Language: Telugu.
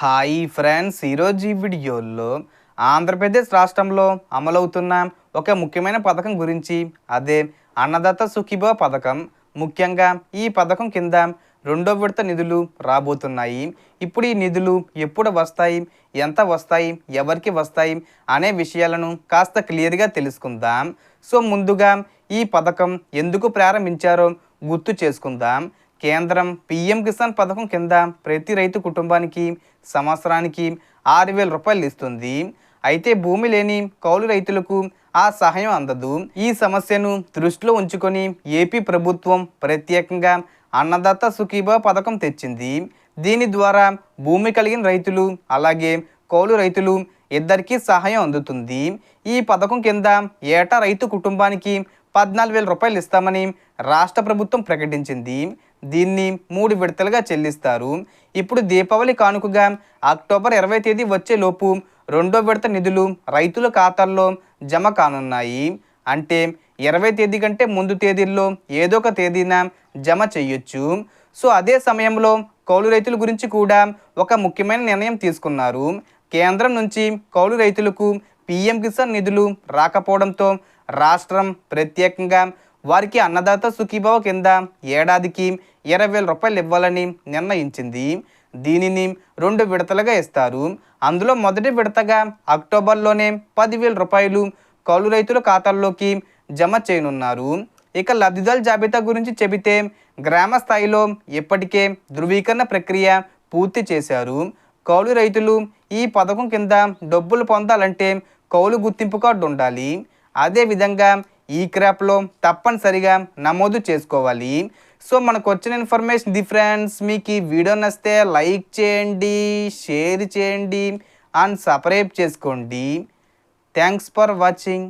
హాయ్ ఫ్రెండ్స్ ఈరోజు ఈ వీడియోలో ఆంధ్రప్రదేశ్ రాష్ట్రంలో అమలవుతున్న ఒక ముఖ్యమైన పథకం గురించి అదే అన్నదాత సుఖీభవ పథకం. ముఖ్యంగా ఈ పథకం కింద రెండో విడత నిధులు రాబోతున్నాయి. ఇప్పుడు ఈ నిధులు ఎప్పుడు వస్తాయి ఎంత వస్తాయి ఎవరికి వస్తాయి అనే విషయాలను కాస్త క్లియర్గా తెలుసుకుందాం. సో ముందుగా ఈ పథకం ఎందుకు ప్రారంభించారో గుర్తు చేసుకుందాం. కేంద్రం పిఎం కిసాన్ పథకం కింద ప్రతి రైతు కుటుంబానికి సంవత్సరానికి ఆరు వేల రూపాయలు ఇస్తుంది. అయితే భూమి లేని కౌలు రైతులకు ఆ సహాయం అందదు. ఈ సమస్యను దృష్టిలో ఉంచుకొని ఏపీ ప్రభుత్వం ప్రత్యేకంగా అన్నదాత సుఖీభా పథకం తెచ్చింది. దీని ద్వారా భూమి కలిగిన రైతులు అలాగే కౌలు రైతులు ఇద్దరికీ సహాయం అందుతుంది. ఈ పథకం కింద ఏటా రైతు కుటుంబానికి పద్నాలుగు వేల రూపాయలు ఇస్తామని రాష్ట్ర ప్రభుత్వం ప్రకటించింది. దీన్ని మూడు విడతలుగా చెల్లిస్తారు. ఇప్పుడు దీపావళి కానుకగా అక్టోబర్ ఇరవై తేదీ వచ్చేలోపు రెండో విడత నిధులు రైతుల ఖాతాల్లో జమ కానున్నాయి. అంటే ఇరవై తేదీ కంటే ముందు తేదీల్లో ఏదో ఒక తేదీన జమ చేయొచ్చు. సో అదే సమయంలో కౌలు రైతుల గురించి కూడా ఒక ముఖ్యమైన నిర్ణయం తీసుకున్నారు. కేంద్రం నుంచి కౌలు రైతులకు పిఎం కిసాన్ నిధులు రాకపోవడంతో రాష్ట్రం ప్రత్యేకంగా వారికి అన్నదాత సుఖీభావ కింద ఏడాదికి ఇరవై వేల రూపాయలు ఇవ్వాలని నిర్ణయించింది. దీనిని రెండు విడతలుగా ఇస్తారు. అందులో మొదటి విడతగా అక్టోబర్లోనే పదివేల రూపాయలు కౌలు రైతుల ఖాతాల్లోకి జమ చేయనున్నారు. ఇక లబ్ధిదారుల జాబితా గురించి చెబితే గ్రామ స్థాయిలో ఇప్పటికే ధృవీకరణ ప్రక్రియ పూర్తి చేశారు. కౌలు రైతులు ఈ పథకం కింద డబ్బులు పొందాలంటే కౌలు గుర్తింపు కార్డు ఉండాలి. అదేవిధంగా ఈ క్రాప్లో తప్పనిసరిగా నమోదు చేసుకోవాలి. సో మనకు వచ్చిన ఇన్ఫర్మేషన్ డిఫరెన్స్ మీకు ఈ వీడియో నచ్చితే లైక్ చేయండి షేర్ చేయండి అండ్ సబ్స్క్రైబ్ చేసుకోండి. Thanks for watching.